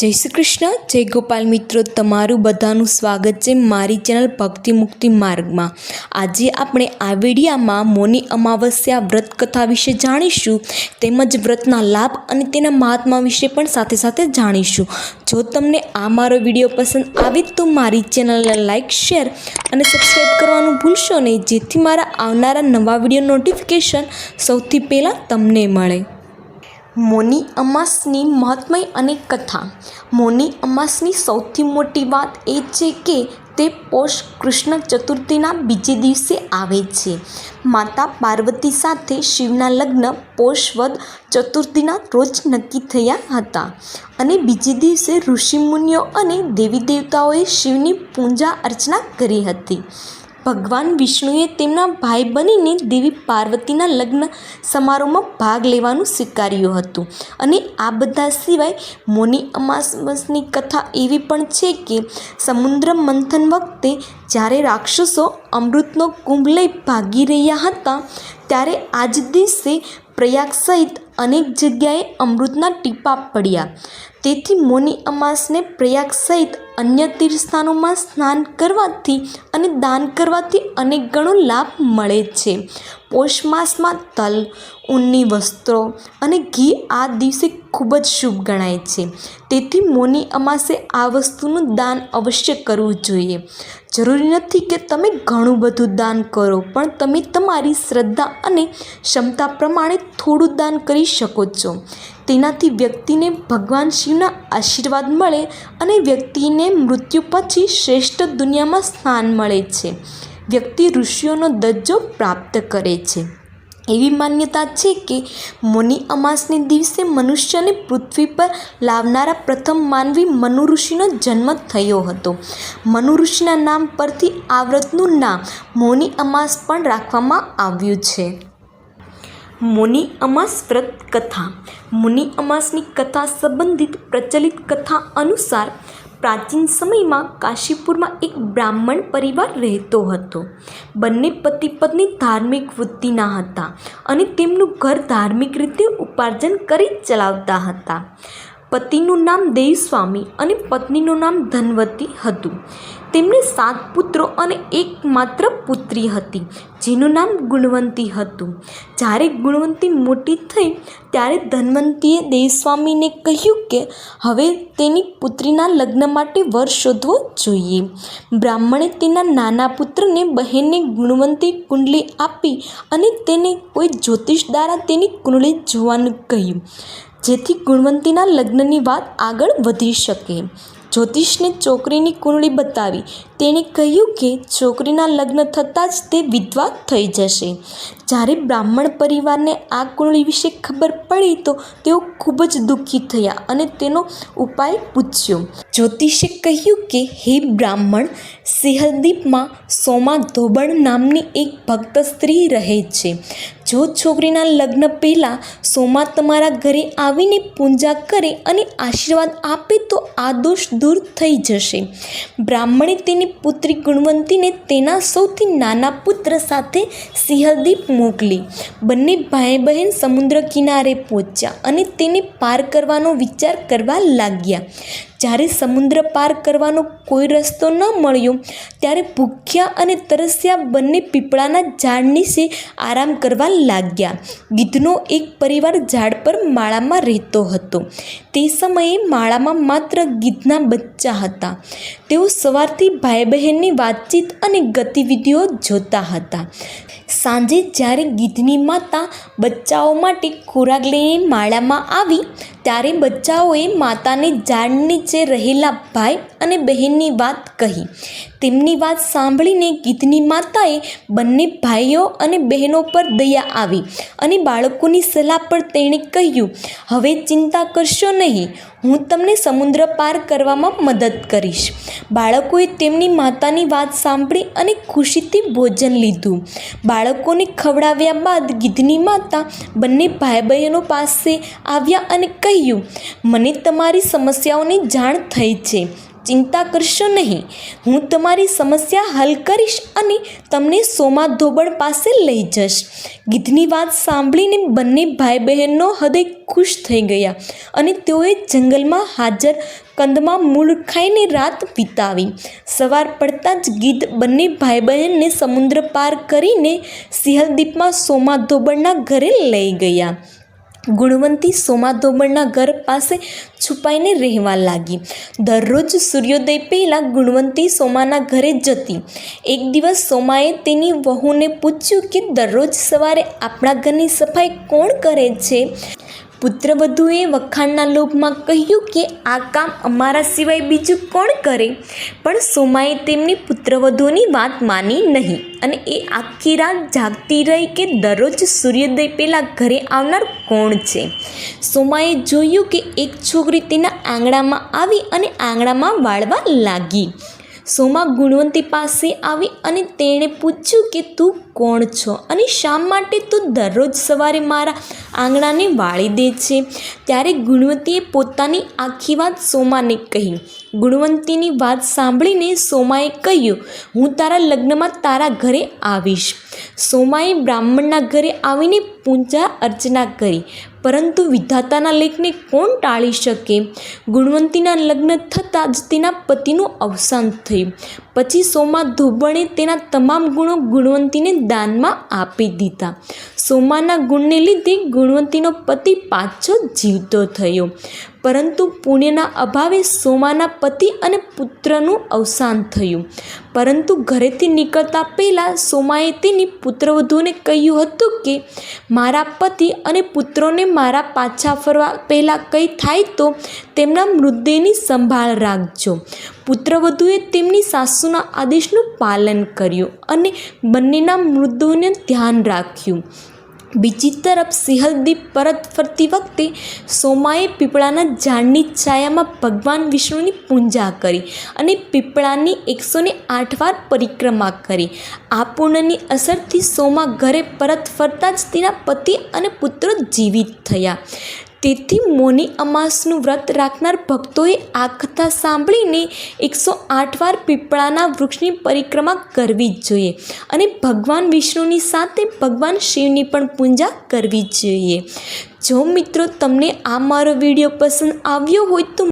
જય શ્રી કૃષ્ણ જય ગોપાલ મિત્રો, તમારું બધાનું સ્વાગત છે મારી ચેનલ ભક્તિ મુક્તિ માર્ગમાં. આજે આપણે આ વિડીયામાં મોની અમાવસ્યા વ્રત કથા વિશે જાણીશું, તેમજ વ્રતના લાભ અને તેના મહાત્મા વિશે પણ સાથે સાથે જાણીશું. જો તમને આ મારો વીડિયો પસંદ આવે તો મારી ચેનલને લાઇક શેર અને સબસ્ક્રાઈબ કરવાનું ભૂલશો નહીં, જેથી મારા આવનારા નવા વીડિયો નોટિફિકેશન સૌથી પહેલાં તમને મળે. મૌની અમાસની મહાત્મય અને કથા. મૌની અમાસની સૌથી મોટી વાત એ છે કે તે પોષ કૃષ્ણ ચતુર્થીના બીજે દિવસે આવે છે. માતા પાર્વતી સાથે શિવના લગ્ન પોષ વદ ચતુર્થીના રોજ નક્કી થયા હતા અને બીજે દિવસે ઋષિમુનિઓ અને દેવી દેવતાઓએ શિવની પૂજા અર્ચના કરી હતી. ભગવાન વિષ્ણુએ તેમના ભાઈ બનીને દેવી પાર્વતીના લગ્ન સમારોહમાં ભાગ લેવાનું સ્વીકાર્યું હતું. અને આ બધા સિવાય મૌની અમાસની કથા એવી પણ છે કે સમુદ્ર મંથન વખતે જ્યારે રાક્ષસો અમૃતનો કુંભ લઈ ભાગી રહ્યા હતા, ત્યારે આજ દિવસે પ્રયાગ સહિત અનેક જગ્યાએ અમૃતના ટીપા પડ્યા. તેથી મૌની અમાસને પ્રયાગ સહિત અન્ય તીર્થસ્થાનોમાં સ્નાન કરવાથી અને દાન કરવાથી અનેક ગણો લાભ મળે છે. પોષ માસમાં તલ, ઊનની વસ્ત્રો અને ઘી આ દિવસે ખૂબ જ શુભ ગણાય છે. તેથી મૌની અમાસે આ વસ્તુનું દાન અવશ્ય કરવું જોઈએ. જરૂરી નથી કે તમે ઘણું બધું દાન કરો, પણ તમે તમારી શ્રદ્ધા અને ક્ષમતા પ્રમાણે થોડું દાન કરી શકો છો. તેનાથી વ્યક્તિને ભગવાન શિવના આશીર્વાદ મળે અને વ્યક્તિને મૃત્યુ પછી શ્રેષ્ઠ દુનિયામાં સ્થાન મળે છે. વ્યક્તિ ઋષિઓનો દરજ્જો પ્રાપ્ત કરે છે. એવી માન્યતા છે કે મુનિ અમાસને દિવસે મનુષ્યને પૃથ્વી પર લાવનારા પ્રથમ માનવી મનુ ઋષિનો જન્મ થયો હતો. મનુ ઋષિના નામ પરથી આ વ્રતનું નામ મૌની અમાસ પણ રાખવામાં આવ્યું છે. મુનિ અમાસ વ્રત કથા. મુનિ અમાસની કથા સંબંધિત પ્રચલિત કથા અનુસાર પ્રાચીન સમયમાં કાશીપુરમાં એક બ્રાહ્મણ પરિવાર રહેતો હતો. બંને પતિ પત્ની ધાર્મિક વૃત્તિના હતા અને તેમનું ઘર ધાર્મિક રીતે ઉપાર્જન કરી ચલાવતા હતા. પતિનું નામ દેવસ્વામી અને પત્નીનું નામ ધનવતી હતું. તેમને સાત પુત્રો અને એક માત્ર પુત્રી હતી, જેનું નામ ગુણવંતી હતું. જ્યારે ગુણવંતી મોટી થઈ, ત્યારે ધનવંતીએ દેવસ્વામીને કહ્યું કે, હવે તેની પુત્રીના લગ્ન માટે વર શોધવો જોઈએ. બ્રાહ્મણે તેના નાના પુત્રને બહેનને ગુણવંતી કુંડલી આપી અને તેને કોઈ જ્યોતિષ દ્વારા તેની કુંડલી જોવાનું કહ્યું, જેથી ગુણવંતીના લગ્નની વાત આગળ વધી શકે. જ્યોતિષને છોકરીની કુંડળી બતાવી તેણે કહ્યું કે છોકરીના લગ્ન થતાં જ તે વિધવા થઈ જશે. જ્યારે બ્રાહ્મણ પરિવારને આ કુંડળી વિશે ખબર પડી તો તેઓ ખૂબ જ દુઃખી થયા અને તેનો ઉપાય પૂછ્યો. જ્યોતિષે કહ્યું કે, હે બ્રાહ્મણ, સિંહદીપમાં સોમા ધોબણ નામની એક ભક્ત સ્ત્રી રહે છે. જો છોકરીના લગ્ન પહેલાં સોમા તમારા ઘરે આવીને પૂજા કરે અને આશીર્વાદ આપે તો આ દોષ દૂર થઈ જશે. બ્રાહ્મણે તેની પુત્રી ગુણવંતીને તેના સૌથી નાના પુત્ર સાથે સિંહદીપ મોકલી. બંને ભાઈ બહેન સમુદ્ર કિનારે પહોંચ્યા અને તેને પાર કરવાનો વિચાર કરવા લાગ્યા. જ્યારે સમુદ્ર પાર કરવાનો કોઈ રસ્તો ન મળ્યો, ત્યારે ભૂખ્યા અને તરસ્યા બંને પીપળાના ઝાડ નીચે આરામ કરવા લાગ્યા. ગીધનો એક પરિવાર ઝાડ પર માળામાં રહેતો હતો. તે સમયે માળામાં માત્ર ગીધના બચ્ચા હતા. તેઓ સવારથી ભાઈ બહેનની વાતચીત અને ગતિવિધિઓ જોતા હતા. સાંજે જ્યારે ગીધની માતા બચ્ચાઓ માટે ખોરાક લઈને માળામાં આવી, ત્યારે બચ્ચાઓએ માતાને ઝાડ નીચે રહેલા ભાઈ અને બહેનની વાત કહી. તેમની વાત સાંભળીને ગીધની માતાએ બંને ભાઈઓ અને બહેનો પર દયા આવી અને બાળકોની સલાહ પર તેણે કહ્યું, હવે ચિંતા કરશો નહીં, હું તમને સમુદ્ર પાર કરવામાં મદદ કરીશ. બાળકોએ તેમની માતાની વાત સાંભળી અને ખુશીથી ભોજન લીધું. બાળકોને ખવડાવ્યા બાદ ગીધની માતા બંને ભાઈ બહેનો પાસે આવ્યા અને કહ્યું, મને તમારી સમસ્યાઓની જાણ થઈ છે. ચિંતા કરશો નહીં. હું તમારી સમસ્યા હલ કરીશ અને તમને સોમા ધોબણ પાસે લઈ જઈશ. ગીધની વાત સાંભળીને બંને ભાઈ બહેનનો હૃદય ખુશ થઈ ગયા અને તેઓએ જંગલમાં હાજર કંદમાં મૂળ ખાઈને રાત વિતાવી. સવાર પડતાં જ ગીધ બંને ભાઈ બહેનને સમુદ્ર પાર કરીને સિંહલદીપમાં સોમા ધોબણના ઘરે લઈ ગયા. ગુણવંતી સોમા ધોબણના ઘર પાસે છુપાઈને રહેવા લાગી. દરરોજ સૂર્યોદય પહેલાં ગુણવંતી સોમાના ઘરે જતી. એક દિવસ સોમાએ તેની વહુને પૂછ્યું કે દરરોજ સવારે આપણા ઘરની સફાઈ કોણ કરે છે? પુત્રવધુએ વખાણના લોભમાં કહ્યું કે આ કામ અમારા સિવાય બીજું કોણ કરે? પણ સોમાએ તેમની પુત્રવધુની વાત માની નહીં અને એ આખી રાત જાગતી રહી કે દરરોજ સૂર્યોદય પહેલાં ઘરે આવનાર કોણ છે? સોમાએ જોયું કે એક છોકરી તેના આંગણામાં આવી અને આંગણામાં વાળવા લાગી. સોમા ગુણવંતી પાસે આવી અને તેણે પૂછ્યું કે, તું કોણ છો? અને શા માટે તું દરરોજ સવારે મારા આંગણાને વાળી દે છે? ત્યારે ગુણવંતીએ પોતાની આખી વાત સોમાને કહી. ગુણવંતીની વાત સાંભળીને સોમાએ કહ્યું, હું તારા લગ્નમાં તારા ઘરે આવીશ. સોમાએ બ્રાહ્મણના ઘરે આવીને પૂજા અર્ચના કરી. પરંતુ વિધાતાના લેખને કોણ ટાળી શકે? ગુણવંતીના લગ્ન થતાં જ તેના પતિનું અવસાન થયું. પછી સોમા ધોબણે તેના તમામ ગુણો ગુણવંતીને દાનમાં આપી દીધા. સોમાના ગુણને લીધે ગુણવંતીનો પતિ પાછો જીવતો થયો. પરંતુ પુણ્યના અભાવે સોમાના પતિ અને પુત્રનું અવસાન થયું. પરંતુ ઘરેથી નીકળતા પહેલાં સોમાએ તેની પુત્રવધુને કહ્યું હતું કે, મારા પતિ અને પુત્રોને મારા પાછા ફરવા પહેલાં કંઈ થાય તો તેમના મૃતદેહની સંભાળ રાખજો. પુત્રવધુએ તેમની સાસુના આદેશનું પાલન કર્યું અને બંનેના મૃતદેહોને ધ્યાન રાખ્યું. બીજી તરફ સિંહલદીપ પરત ફરતી વખતે સોમાએ પીપળાના ઝાડની છાયામાં ભગવાન વિષ્ણુની પૂજા કરી અને પીપળાની એકસો ને આઠ વાર પરિક્રમા કરી. આ પૂર્ણની અસરથી સોમા ઘરે પરત ફરતા જ તેના પતિ અને પુત્રો જીવિત થયા. તેથી મૌની અમાસનું વ્રત રાખનાર ભક્તોએ આ કથા સાંભળીને એકસો આઠ વાર પીપળાના વૃક્ષની પરિક્રમા કરવી જ જોઈએ અને ભગવાન વિષ્ણુની સાથે ભગવાન શિવની પણ પૂજા કરવી જોઈએ. જો મિત્રો તમને આ મારો વીડિયો પસંદ આવ્યો હોય તો